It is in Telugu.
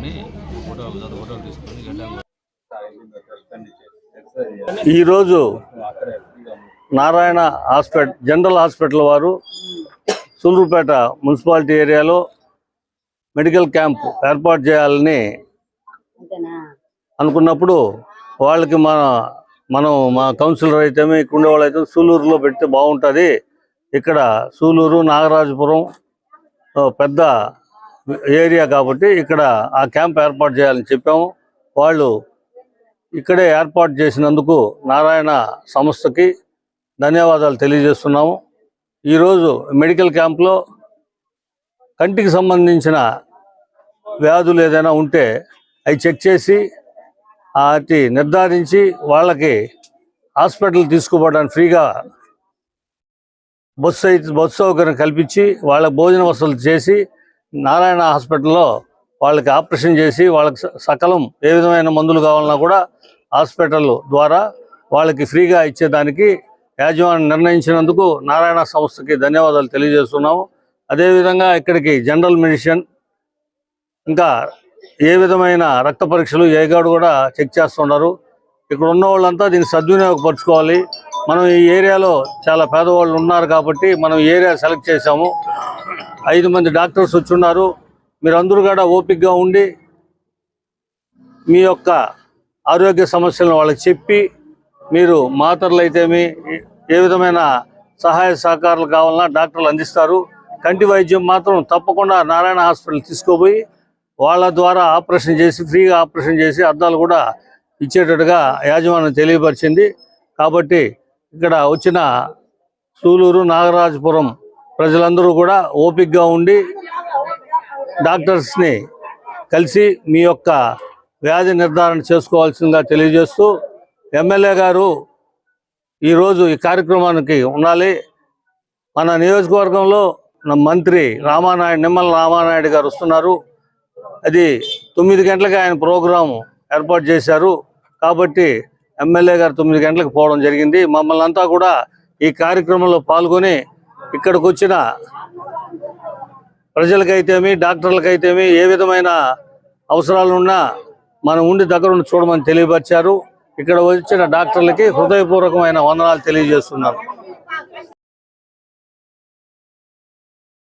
తీసుకొని జత ఫోటోలు తీసుకొని ఈరోజు నారాయణ హాస్పిటల్ జనరల్ హాస్పిటల్ వారు సూలూరుపేట మున్సిపాలిటీ ఏరియాలో మెడికల్ క్యాంప్ ఏర్పాటు చేయాలని అనుకున్నప్పుడు వాళ్ళకి మన మనం మా కౌన్సిలర్ అయితే ఇక్కడ ఉండేవాళ్ళు అయితే సూలూరులో పెడితే బాగుంటుంది. ఇక్కడ సూలూరు నాగరాజపురం పెద్ద ఏరియా కాబట్టి ఇక్కడ ఆ క్యాంప్ ఏర్పాటు చేయాలని చెప్పాము. వాళ్ళు ఇక్కడే ఏర్పాటు చేసినందుకు నారాయణ సంస్థకి ధన్యవాదాలు తెలియజేస్తున్నాము. ఈరోజు మెడికల్ క్యాంప్లో కంటికి సంబంధించిన వ్యాధులు ఏదైనా ఉంటే అవి చెక్ చేసి వాటి నిర్ధారించి వాళ్ళకి హాస్పిటల్ తీసుకుపోవడానికి ఫ్రీగా బస్సు అయితే బస్సు సౌకర్యం కల్పించి వాళ్ళ భోజన వసతులు చేసి నారాయణ హాస్పిటల్లో వాళ్ళకి ఆపరేషన్ చేసి వాళ్ళకి సకలం ఏ విధమైన మందులు కావాలన్నా కూడా హాస్పిటల్ ద్వారా వాళ్ళకి ఫ్రీగా ఇచ్చేదానికి యాజమాన్యం నిర్ణయించినందుకు నారాయణ సంస్థకి ధన్యవాదాలు తెలియజేస్తున్నాము. అదేవిధంగా ఇక్కడికి జనరల్ మెడిసిన్ ఇంకా ఏ విధమైన రక్త పరీక్షలు ఏగాడు కూడా చెక్ చేస్తున్నారు. ఇక్కడ ఉన్న వాళ్ళంతా దీన్ని సద్వినియోగపరచుకోవాలి. మనం ఈ ఏరియాలో చాలా పేదవాళ్ళు ఉన్నారు కాబట్టి మనం ఈ ఏరియా సెలెక్ట్ చేశాము. ఐదు మంది డాక్టర్స్ వచ్చి ఉన్నారు మీరందరూ కూడా ఓపిక్గా ఉండి మీ యొక్క ఆరోగ్య సమస్యలను వాళ్ళకి చెప్పి మీరు మాత్రలు అయితేమి ఏ విధమైన సహాయ సహకారాలు కావాలన్నా డాక్టర్లు అందిస్తారు. కంటి వైద్యం మాత్రం తప్పకుండా నారాయణ హాస్పిటల్ తీసుకోపోయి వాళ్ళ ద్వారా ఆపరేషన్ చేసి ఫ్రీగా ఆపరేషన్ చేసి అద్దాలు కూడా ఇచ్చేటట్టుగా యాజమాన్యం తెలియపరిచింది. కాబట్టి ఇక్కడ వచ్చిన సూలూరు నాగరాజపురం ప్రజలందరూ కూడా ఓపికగా ఉండి డాక్టర్స్ని కలిసి మీ యొక్క వ్యాధి నిర్ధారణ చేసుకోవాల్సిందిగా తెలియజేస్తూ ఎమ్మెల్యే గారు ఈరోజు ఈ కార్యక్రమానికి ఉండాలి. మన నియోజకవర్గంలో మన మంత్రి రామానాయుడు నిమ్మల రామానాయుడు గారు వస్తున్నారు. అది తొమ్మిది గంటలకు ఆయన ప్రోగ్రాం ఏర్పాటు చేశారు. కాబట్టి ఎమ్మెల్యే గారు తొమ్మిది గంటలకు పోవడం జరిగింది. మమ్మల్ని అంతా కూడా ఈ కార్యక్రమంలో పాల్గొని ఇక్కడికి వచ్చిన ప్రజలకైతేమి డాక్టర్లకైతేమి ఏ విధమైన అవసరాలున్నా మనం ఉండి దగ్గర ఉండి చూడమని తెలియపరిచారు. ఇక్కడ వచ్చిన డాక్టర్లకి హృదయపూర్వకమైన వందనాలు తెలియజేస్తున్నారు